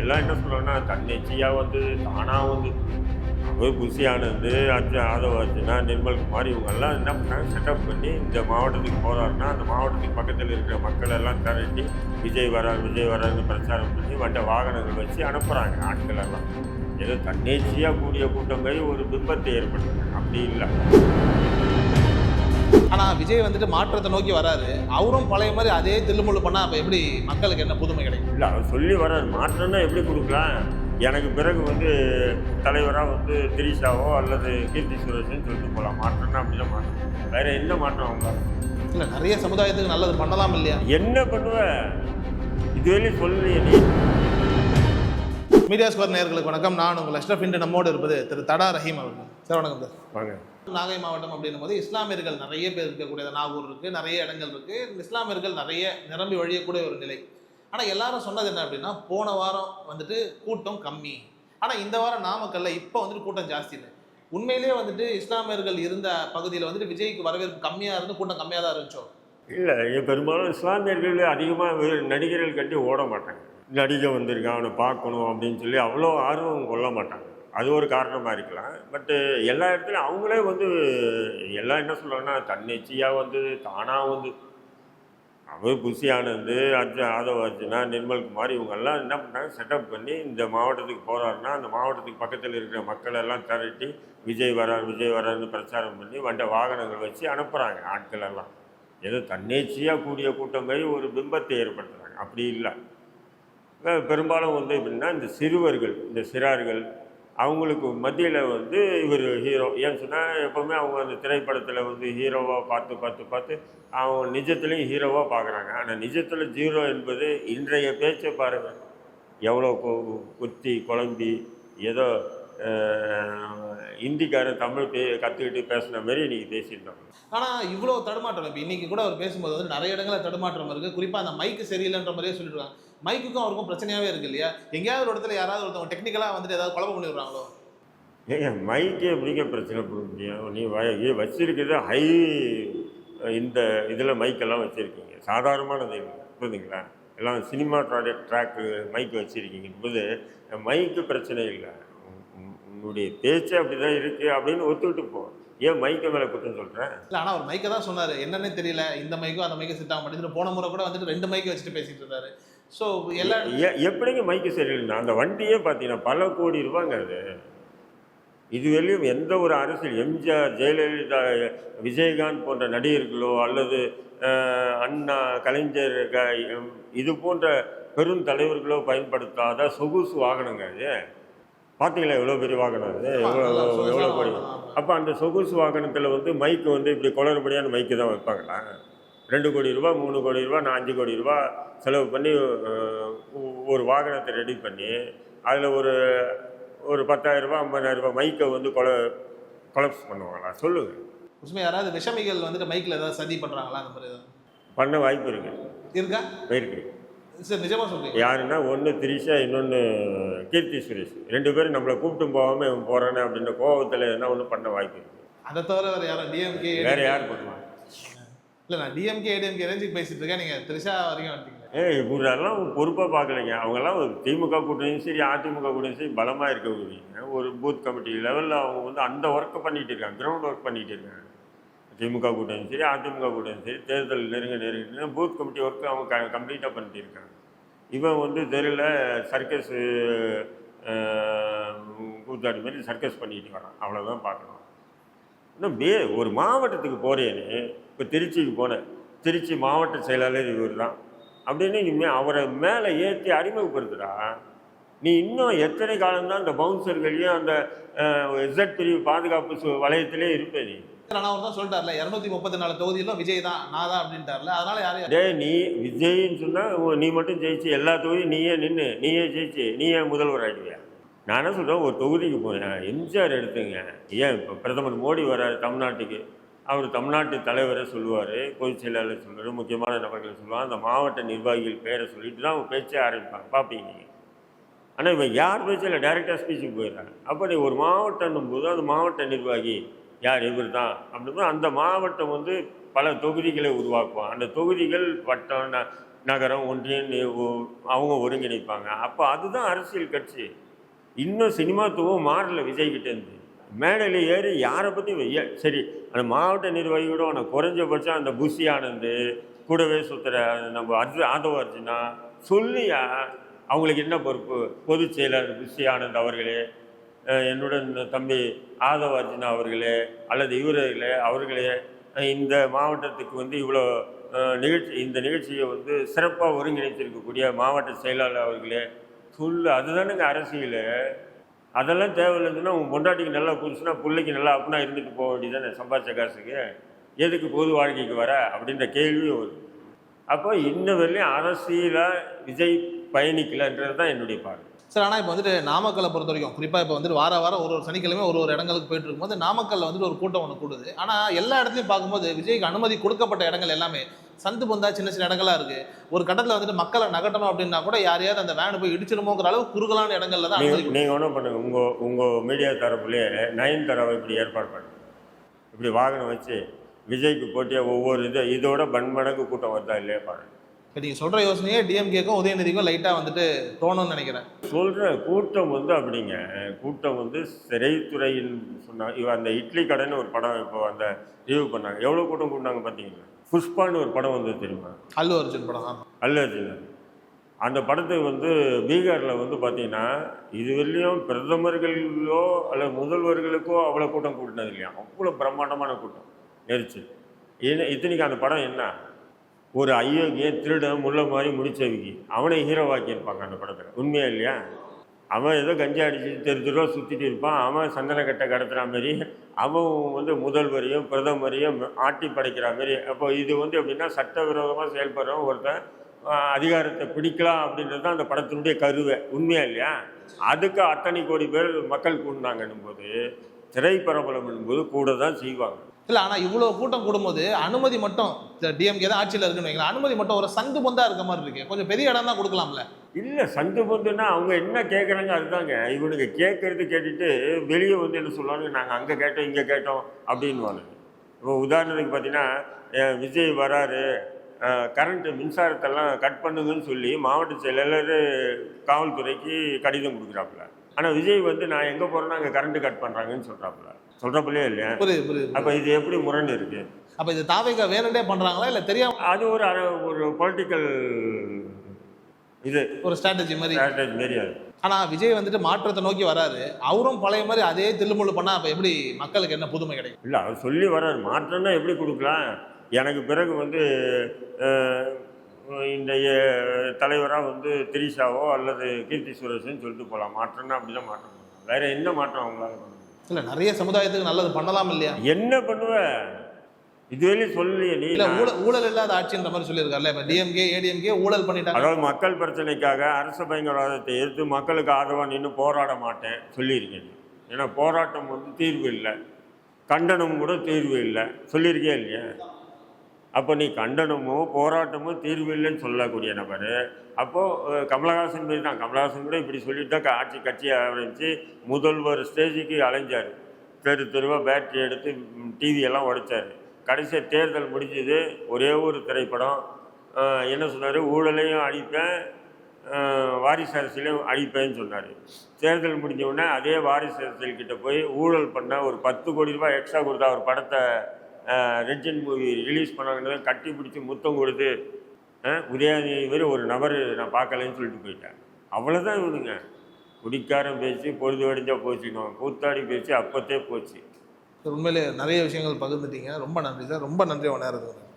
எல்லாம் என்ன சொல்கிறாங்கன்னா தன்னிச்சையாக வந்து தானாக வந்து போய் புசி அச்சு அர்ஜு ஆதவ அர்ஜுனா நிர்மல்குமார் இவங்கெல்லாம் என்ன பண்ணாங்க? செட்டப் பண்ணி இந்த மாவட்டத்துக்கு போகிறாருன்னா அந்த மாவட்டத்துக்கு பக்கத்தில் இருக்கிற மக்கள் எல்லாம் திரட்டி விஜய் வரார் விஜய் வரார்னு பிரச்சாரம் பண்ணி வண்ட வாகனங்கள் வச்சு அனுப்புகிறாங்க ஆட்கள் எல்லாம். ஏதோ தன்னேச்சியாக கூடிய கூட்டங்கள் ஒரு பிம்பத்தை ஏற்படுத்துறாங்க அப்படி இல்லை. ஆனா விஜய் வந்துட்டு மாற்றத்தை நோக்கி வராரு. அவரும் பழைய மாதிரி அதே தில்லுமுள்ளு பண்ணா அப்ப எப்படி மக்களுக்கு என்ன புதுமை கிடைக்கும்? இல்லை அவர் சொல்லி வர்றார். மாற்றம்னா எப்படி கொடுக்கலாம்? எனக்கு பிறகு வந்து தலைவராக வந்து திரிஷாவோ அல்லது கீர்த்தி சுரேஷன் சொல்லிட்டு போகலாம் மாற்றம்னா அப்படிதான் மாற்றம். வேற என்ன மாற்றம் அவங்க? இல்ல நிறைய சமுதாயத்துக்கு நல்லது பண்ணலாம் இல்லையா? என்ன பண்ணுவ? இதுவரையும் சொல்லலையே நீ. மீடியா ஸ்கோர் நேயர்களுக்கு வணக்கம். நான் உங்கள் அஷ்ரஃப் இன்று நம்மோடு இருப்பது திரு தடா ரஹீம் அவர்கள். சார் வணக்கம் சார். வாங்க. நாகை மாவட்டம் அப்படின்னும் போது இஸ்லாமியர்கள் நிறைய பேர் இருக்கக்கூடிய நாகூர் இருக்கு நிறைய இடங்கள் இருக்கு. இஸ்லாமியர்கள் நிறைய நிரம்பி வழியக்கூடிய ஒரு நிலை. ஆனா எல்லாரும் சொன்னது என்ன அப்படின்னா போன வாரம் வந்துட்டு கூட்டம் கம்மி. ஆனா இந்த வாரம் நாமக்கல்ல இப்போ வந்துட்டு கூட்டம் ஜாஸ்தி இல்லை. உண்மையிலேயே வந்துட்டு இஸ்லாமியர்கள் இருந்த பகுதியில் வந்துட்டு விஜய்க்கு வரவேற்பு கம்மியா இருந்து கூட்டம் கம்மியா தான் இருந்துச்சோ? இல்லை பெரும்பாலும் இஸ்லாமியர்கள் அதிகமாக நடிகர்கள் கட்டி ஓட மாட்டாங்க. நடிகை வந்திருக்கான் அவனை பார்க்கணும் அப்படின்னு சொல்லி அவ்வளோ ஆர்வம் கொள்ள மாட்டாங்க. அது ஒரு காரணமாக இருக்கலாம். பட்டு எல்லா இடத்துலையும் அவங்களே வந்து எல்லாம் என்ன சொல்கிறாங்கன்னா தன்னிச்சையாக வந்து தானாக வந்து அவர் புசி ஆனந்து அர்ஜு ஆதவ அர்ஜுனா நிர்மல்குமார் இவங்கெல்லாம் என்ன பண்ணாங்க செட்டப் பண்ணி இந்த மாவட்டத்துக்கு போகிறாருன்னா அந்த மாவட்டத்துக்கு பக்கத்தில் இருக்கிற மக்களெல்லாம் திரட்டி விஜய் வரார் விஜய் வரார்னு பிரச்சாரம் பண்ணி வண்ட வாகனங்கள் வச்சு அனுப்புகிறாங்க ஆட்கள் எல்லாம். ஏதோ தன்னேச்சியாக கூடிய கூட்டம் மாதிரி ஒரு பிம்பத்தை ஏற்படுத்துகிறாங்க அப்படி இல்லை. பெரும்பாலும் வந்து எப்படின்னா இந்த சிறுவர்கள் இந்த சிறார்கள் அவங்களுக்கு மத்தியில் வந்து இவர் ஹீரோ ஏன்னு சொன்னால் எப்போவுமே அவங்க அந்த திரைப்படத்தில் வந்து ஹீரோவாக பார்த்து பார்த்து பார்த்து அவங்க நிஜத்துலேயும் ஹீரோவாக பார்க்குறாங்க. ஆனால் நிஜத்தில் ஜீரோ என்பது இன்றைய பேச்சை பாருங்கள் எவ்வளோ கு- குத்தி குழம்பி ஏதோ அஹ், இந்திக்காரன் தமிழ் பே கற்றுக்கிட்டு பேசின மாதிரி இன்றைக்கி பேசியிருந்தோம். ஆனால் இவ்வளோ தடுமாற்றம். இப்போ இன்றைக்கி கூட அவர் பேசும்போது வந்து நிறைய இடங்களில் தடுமாற்றம் இருக்குது குறிப்பாக அந்த மைக்கு சரியில்லைன்ற மாதிரியே சொல்லிட்டுருக்காங்க மைக்குக்கும் அவருக்கும் பிரச்சனையாவே இருக்கு இல்லையா? எங்கேயாவது ஒரு இடத்துல யாராவது ஒருத்தவங்க டெக்னிக்கலா வந்துட்டு ஏதாவது குழப்பம் பண்ணி விடுறாங்களோ ஏங்க மைக்கு எப்படிங்க பிரச்சனை பண்ண முடியும் நீ வச்சிருக்கிறது ஹை இந்த இதில் மைக்கெல்லாம் வச்சுருக்கீங்க. சாதாரணமானது புரியுதுங்களா எல்லாம் சினிமா ட்ராடக்ட் ட்ராக்கு மைக் வச்சுருக்கீங்க. போது மைக்கு பிரச்சனை இல்லை. உன்- உன்- உன்னுடைய பேச்சு அப்படி தான் இருக்குது அப்படின்னு ஒத்துக்கிட்டு போ. ஏன் மைக்கை மேலே குற்றம் சொல்கிறேன் இல்ல ஆனா அவர் மைக்கை தான் சொன்னாரு. என்னன்னே தெரியல. இந்த மைக்கும் அந்த மைக்கும் செட் ஆக மாட்டேங்குது. போன முறை கூட வந்துட்டு ரெண்டு மைக்கை வச்சுட்டு பேசிட்டு இருந்தாரு. ஸோ எல்லா எ- எப்படிங்க மைக்கு சரியில்லைன்னா அந்த வண்டியே பார்த்தீங்கன்னா பல கோடி ரூபாங்க அது. இதுவரையும் எந்த ஒரு அரசியல் எம்ஜிஆர் ஜெயலலிதா விஜயகாந்த் போன்ற நடிகர்களோ அல்லது அண்ணா கலைஞர் இது போன்ற பெரும் தலைவர்களோ பயன்படுத்தாத சொகுசு வாகனங்க அது. பார்த்தீங்களா எவ்வளோ பெரிய வாகனம் அது? எவ்வளோ எவ்வளோ கோடி? அப்போ அந்த சொகுசு வாகனத்தில் வந்து மைக்கு வந்து இப்படி குளறுபடியான மைக்கு தான் வைப்பாங்களா? ரெண்டு கோடி ரூபா மூணு கோடி ரூபா நான் அஞ்சு கோடி ரூபா செலவு பண்ணி ஒரு வாகனத்தை ரெடி பண்ணி அதில் ஒரு ஒரு ஐம்பதாயிரம் ரூபாய் மைக்கை வந்து கொல கொலப்ஸ் பண்ணுவாங்களா? சொல்லுங்கள் உண்மை யாராவது விஷமிகள் வந்துட்டு மைக்ல ஏதாவது சதி பண்றாங்களா? அந்த மாதிரி ஏதாவது? பண்ண வாய்ப்பு இருக்கு. இருக்கா? இருக்கு. சார் நிஜமா சொல்றீங்க? யாருன்னா ஒன்று திரிஷா இன்னொன்று கீர்த்தி சுரேஷ். ரெண்டு பேரும் நம்மளை கூப்பிட்டு போகாமல் இவன் போகிறானே அப்படின்ற கோபத்தில் என்ன ஒன்று பண்ண வாய்ப்பு இருக்கு. அதை தவிர வேற யாரும் டிஎம்கே வேற யார் பண்ணுவாங்க? இல்லை நான் டிஎம்கே ஏடிஎம்கே ரேஞ்சுக்கு பேசிட்டு இருக்கேன். நீங்கள் திரிஷா வரைக்கும் வந்துட்டீங்க ஏய் இவரெல்லாம் பொறுப்பாக பார்க்கலைங்க அவங்கெல்லாம் ஒரு திமுக கூட்டணியும் சரி அதிமுக கூட்டணியும் சரி பலமாக இருக்கக்கூடிய ஒரு பூத் கமிட்டி லெவலில் அவங்க வந்து அந்த ஒர்க்கை பண்ணிகிட்டு இருக்காங்க. கிரவுண்ட் ஒர்க் பண்ணிகிட்டு இருக்காங்க. திமுக கூட்டணியும் சரி அதிமுக கூட்டணியும் சரி தேர்தல் நெருங்க நெருங்க பூத் கமிட்டி ஒர்க்கு அவங்க க கம்ப்ளீட்டாக பண்ணிட்டு இருக்காங்க. இவன் வந்து தெருவில் சர்க்கஸ் கூத்தாடி மாதிரி சர்க்கஸ் பண்ணிட்டு வரான். அவ்வளோதான் பார்க்கணும். இன்னும் பே ஒரு மாவட்டத்துக்கு போகிறேன்னு இப்போ திருச்சிக்கு போனேன். திருச்சி மாவட்ட செயலாளர் இவர் தான். அப்படின்னு இனிமேல் அவரை மேலே ஏற்றி அறிமுகப்படுத்துடா நீ இன்னும் எத்தனை காலம்தான் அந்த பவுன்சர்களையும் அந்த இசட் பிரிவு பாதுகாப்பு சு- வலயத்திலே இருப்பே நீ. அவர் தான் சொல்லிட்டார்ல. இருநூத்தி முப்பத்தி நாலு தொகுதியிலும் விஜய் தான் நான் தான் அப்படின்ட்டார்ல. அதனால யாரும் டேய் நீ விஜய்ன்னு சொன்னால் நீ மட்டும் ஜெயிச்சு எல்லா தொகுதியும் நீயே நின்று நீயே ஜெயிச்சு நீயே முதல்வர் ஆகிடுவியா? நான் என்ன சொல்கிறேன் ஒரு தொகுதிக்கு போனேன் எம்ஜிஆர் எடுத்துங்க. ஏன் இப்போ பிரதமர் மோடி வராரு தமிழ்நாட்டுக்கு? அவர் தமிழ்நாட்டு தலைவரை சொல்லுவார் பொதுச் செயலாளர் சொல்லுவார் முக்கியமான நபர்கள் சொல்லுவார் அந்த மாவட்ட நிர்வாகிகள் பேரை சொல்லிட்டு தான் அவங்க பேச்சே ஆரம்பிப்பாங்க பார்ப்பீங்க. நீங்கள் ஆனால் இவன் யார் பேச்சில் டைரெக்டாக ஸ்பீச்சுக்கு போயிடுறாங்க. அப்போ நீ ஒரு மாவட்டம்னும் போது அந்த மாவட்ட நிர்வாகி யார் இவர் தான் அப்படின்னா அந்த மாவட்டம் வந்து பல தொகுதிகளை உருவாக்குவான் அந்த தொகுதிகள் வட்டம் ந- நகரம் ஒன்றியம் அவங்க ஒருங்கிணைப்பாங்க. அப்போ அதுதான் அரசியல் கட்சி. இன்னும் சினிமாத்துவம் மாறல விஜய்கிட்டேருந்து மேடையில் ஏறி யாரை பற்றி சரி அந்த மாவட்ட நிர்வாகியோட உனக்கு குறைஞ்சபட்சம் அந்த புஷி ஆனந்து கூடவே சுற்றுற நம்ம அர்ஜு ஆதவ அர்ஜுனா சொல்லியா? அவங்களுக்கு என்ன பொறுப்பு? பொதுச் செயலாளர் புஷி ஆனந்த் அவர்களே என்னுடன் தம்பி ஆதவ அர்ஜுனா அவர்களே அல்லது இவர்களே அவர்களே இந்த மாவட்டத்துக்கு வந்து இவ்வளோ நிகழ்ச்சி இந்த நிகழ்ச்சியை வந்து சிறப்பாக ஒருங்கிணைத்திருக்கக்கூடிய மாவட்ட செயலாளர் அவர்களே சொல்லு. அதுதானுங்க அரசியல். அதெல்லாம் தேவையில்லைன்னா உன் பொண்டாட்டிக்கு நல்லா புதுசுனா பிள்ளைக்கு நல்லா அப்படின்னா இருந்துட்டு போக வேண்டியதானே சம்பாதிச்ச காசுக்கு? எதுக்கு பொது வாழ்க்கைக்கு வர? அப்படின்ற கேள்வியும் வருது. அப்போ இன்ன வரையிலும் அரசியலாக விஜய் பயணிக்கலைன்றது தான் என்னுடைய பார்வை. சார் ஆனால் இப்போ வந்துட்டு நாமக்கலை பொறுத்த வரைக்கும் குறிப்பாக இப்போ வந்துட்டு வார வாரம் ஒரு ஒரு சனிக்கிழமை ஒரு ஒரு இடங்களுக்கு போயிட்டு இருக்கும்போது நாமக்கல்ல வந்துட்டு ஒரு கூட்டம் ஒன்று கூடுது. ஆனால் எல்லா இடத்துலையும் பார்க்கும்போது விஜய்க்கு அனுமதி கொடுக்கப்பட்ட இடங்கள் எல்லாமே சந்து பொந்தா சின்ன சின்ன இடங்களா இருக்கு. ஒரு கட்டத்தில் வந்துட்டு மக்களை நகட்டணும் அப்படின்னா கூட யாரையாவது அந்த வேனு போய் இடிச்சிருமோங்கிற அளவு குறுகலான இடங்கள்ல தான் நீங்கள் ஒன்றும் பண்ணுங்க. உங்கள் உங்கள் மீடியா தரப்புலேயே நயன் தரவை இப்படி ஏற்பாடு பண்ணுங்க. இப்படி வாகனம் வச்சு விஜய்க்கு போட்டியாக ஒவ்வொரு இது இதோட பன்மடங்கு கூட்டம் வருதா இல்லையா பாருங்க. இப்போ நீங்கள் சொல்கிற யோசனையே டிஎம்கேக்கும் உதயநிதிக்கும் லைட்டாக வந்துட்டு தோணும்னு நினைக்கிறேன். சொல்கிற கூட்டம் வந்து அப்படிங்க. கூட்டம் வந்து சிறைத்துறையின் சொன்னாங்க இவ அந்த இட்லி கடைன்னு ஒரு படம் இப்போ அந்த ரிவ்யூ பண்ணாங்க. எவ்வளோ கூட்டம் கூட்டினாங்க பார்த்தீங்களா? புஷ்பான்னு ஒரு படம் வந்து தெரியுமா? அல்லு அர்ஜுன் படம். அல்ல அர்ஜுனன் அந்த படத்தை வந்து பீகாரில் வந்து பார்த்தீங்கன்னா இதுவரையிலையும் பிரதமர்களோ அல்லது முதல்வர்களுக்கோ அவ்வளோ கூட்டம் கூட்டினது இல்லையா? அவ்வளோ பிரம்மாண்டமான கூட்டம் நெரிச்சு ஏன்னா இத்தனைக்கு அந்த படம் என்ன? ஒரு ஐயோக்கியன் திருடன் முள்ள மாதிரி முடிச்சவிக்கி அவனை ஹீரோவாக்கியிருப்பாங்க அந்த படத்தில். உண்மையா இல்லையா? அவன் ஏதோ கஞ்சா அடிச்சு தெரு தெருவா சுற்றிட்டு இருப்பான். அவன் சந்தன கட்டை கடத்துகிற மாதிரி அவன் வந்து முதல்வரையும் பிரதமரையும் ஆட்டி படைக்கிற மாதிரி. அப்போ இது வந்து எப்படின்னா சட்டவிரோதமாக செயல்படுறவன் ஒருத்தன் அதிகாரத்தை பிடிக்கலாம் அப்படின்றது தான் அந்த படத்தினுடைய கருவை. உண்மையா இல்லையா? அதுக்கு அத்தனை கோடி பேர் மக்கள் கூடினாங்கன்னும் போது திரைப்பரபலம் என்பது கூட தான் செய்வாங்க. இல்லை ஆனால் இவ்வளோ கூட்டம் கூடும்போது அனுமதி மட்டும் டிஎம்கே தான் ஆட்சியில் இருக்குன்னு வைங்களேன் அனுமதி மட்டும் ஒரு சந்து பொந்தாக இருக்க மாதிரி இருக்கு. கொஞ்சம் பெரிய இடம் தான் கொடுக்கலாம்ல. இல்லை சந்து பொந்துன்னா அவங்க என்ன கேட்குறாங்க அதுதாங்க. இவனுக்கு கேட்கறது கேட்டுட்டு வெளியே வந்து என்ன சொல்லுவாங்க? நாங்கள் அங்கே கேட்டோம் இங்கே கேட்டோம் அப்படின்வாங்க இப்போ உதாரணத்துக்கு பார்த்தீங்கன்னா விஜய் வராரு கரண்ட்டு மின்சாரத்தெல்லாம் கட் பண்ணுங்கன்னு சொல்லி மாவட்ட செயலாளர் காவல்துறைக்கு கடிதம் கொடுக்குறாப்புல. ஆனால் விஜய் வந்து நான் எங்கே போகிறேன்னா அங்கே கரண்ட்டு கட் பண்ணுறாங்கன்னு சொல்கிறாப்புல சொல்கிறப்பலையே இல்லையா? புரியுது புரியுது அப்போ இது எப்படி முரண் இருக்குது அப்போ இது தாவேக்கா வேணுண்டே பண்ணுறாங்களா இல்லை தெரியாம அது ஒரு ஒரு பொலிட்டிக்கல் இது ஒரு ஸ்ட்ராட்டஜி மாதிரி. ஸ்ட்ராட்டஜி மாரி ஆனால் விஜய் வந்துட்டு மாற்றத்தை நோக்கி வராரு. அவரும் பழைய மாதிரி அதே தில்லுமுள்ளு பண்ணால் அப்போ எப்படி மக்களுக்கு என்ன புதுமை கிடைக்கும்? இல்லை அவர் சொல்லி வர்றார் மாற்றம்னா எப்படி கொடுக்கலாம்? எனக்கு பிறகு வந்து இந்த தலைவராக வந்து திரிஷாவோ அல்லது கீர்த்தி சுரேஷன் சொல்லிட்டு போகலாம் மாற்றம்னா அப்படி தான் மாற்றம். வேற என்ன மாற்றம் அவங்களால? இல்லை நிறைய சமுதாயத்துக்கு நல்லது பண்ணலாம் இல்லையா? என்ன பண்ணுவ? இதுவரையும் சொல்லலையே நீ. ஊழல் இல்லாத ஆட்சின்ற மாதிரி சொல்லியிருக்காருல்ல இப்போ டிஎம்கே ஏடிஎம்கே ஊழல் பண்ணிட்டாங்க அதாவது மக்கள் பிரச்சனைக்காக அரசு பயங்கரவாதத்தை எதிர்த்து மக்களுக்கு ஆதரவாக நின்று போராட மாட்டேன் சொல்லியிருக்கேன். ஏன்னா போராட்டம் வந்து தீர்வு இல்லை. கண்டனம் கூட தீர்வு இல்லை. சொல்லியிருக்கே இல்லையா? அப்போ நீ கண்டனமோ போராட்டமோ தீர்வு இல்லைன்னு சொல்லக்கூடிய நபர். அப்போது கமலஹாசன் மாரி தான். கமலஹாசன் கூட இப்படி சொல்லிட்டு தான் ஆட்சி கட்சியை ஆரம்பித்து முதல்வர் ஸ்டேஜுக்கு அலைஞ்சார். தெரு தெருவாக பேட்டரி எடுத்து டிவி எல்லாம் உடைச்சார். கடைசியாக தேர்தல் முடிஞ்சது. ஒரே ஒரு திரைப்படம். என்ன சொன்னார்? ஊழலையும் அழிப்பேன் வாரிசு அரசியலையும் அழிப்பேன்னு சொன்னார். தேர்தல் முடிஞ்ச உடனே அதே வாரிசு அரசியல் கிட்டே போய் ஊழல் பண்ண ஒரு பத்து கோடி ரூபாய் எக்ஸ்ட்ரா கொடுத்தா ஒரு படத்தை ரெட்ஜன் மூவி ரிலீஸ் பண்ணாங்கன்னு கட்டி பிடிச்சி முத்தம் கொடுத்து அஹ், உதயநிதி மாதிரி ஒரு நபர் நான் பார்க்கலன்னு சொல்லிட்டு போயிட்டேன் அவ்வளோதான் இவனுங்க குடிக்காரன் பேச்சு பொழுது வடிஞ்சா போச்சுக்கணும் கூத்தாடி பேச்சு அப்போத்தே போச்சு. உண்மையிலே நிறைய விஷயங்கள் பகிர்ந்துட்டீங்க. ரொம்ப நன்றி சார். ரொம்ப நன்றி உன் நேரத்துக்கு.